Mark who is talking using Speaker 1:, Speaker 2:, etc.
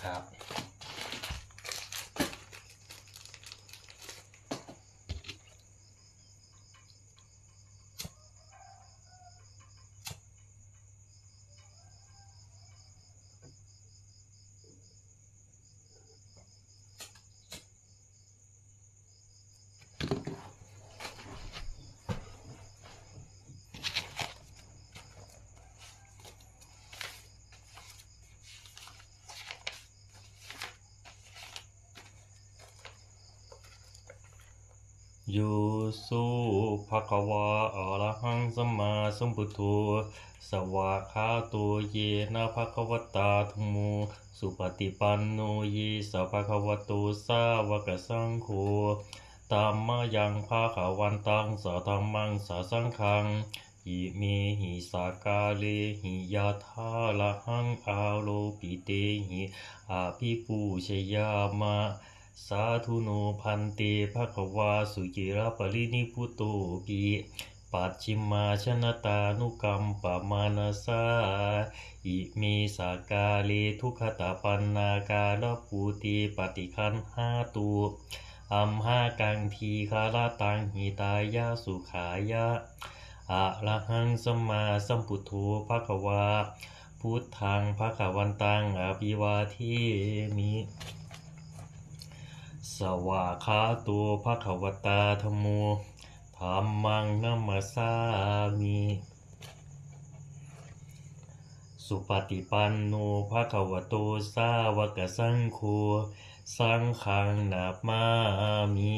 Speaker 1: ครับ โยสุภะคะวะอะระหังสัมมาสัมพุทโธสวากขาโตเยนะภะคะวตาธัมโมสุปฏิปันโนเยสะภะคะวะโตสาวกสังโฆตัมมายังภะคะวันตังสะธัมมังสะสังฆังอิเมหิสากาเลหิยะทาละหังอาโลปิเตหิอาภิปูชยามะ สาธุโนพันเตภะคะวาสุจิรปรินิพุตโตปิปัจฉิมาชนะตานุกรรมปมานาสาอิเมสากาเลทุขตาปันนาการปูติปฏิคันห้าตุอัมหากังทีคาราตังหิตายาสุขายะอะระหังสัมมาสัมพุทโธภะคะวาพุทธังภะคะวันตังอภิวาเทมิ สวาคาตัวพระขวตาธรรมโมธรรมังนัมสามี สุปฏิปันโนภะคะวะโตสาวกสังโฆสังฆังนามามี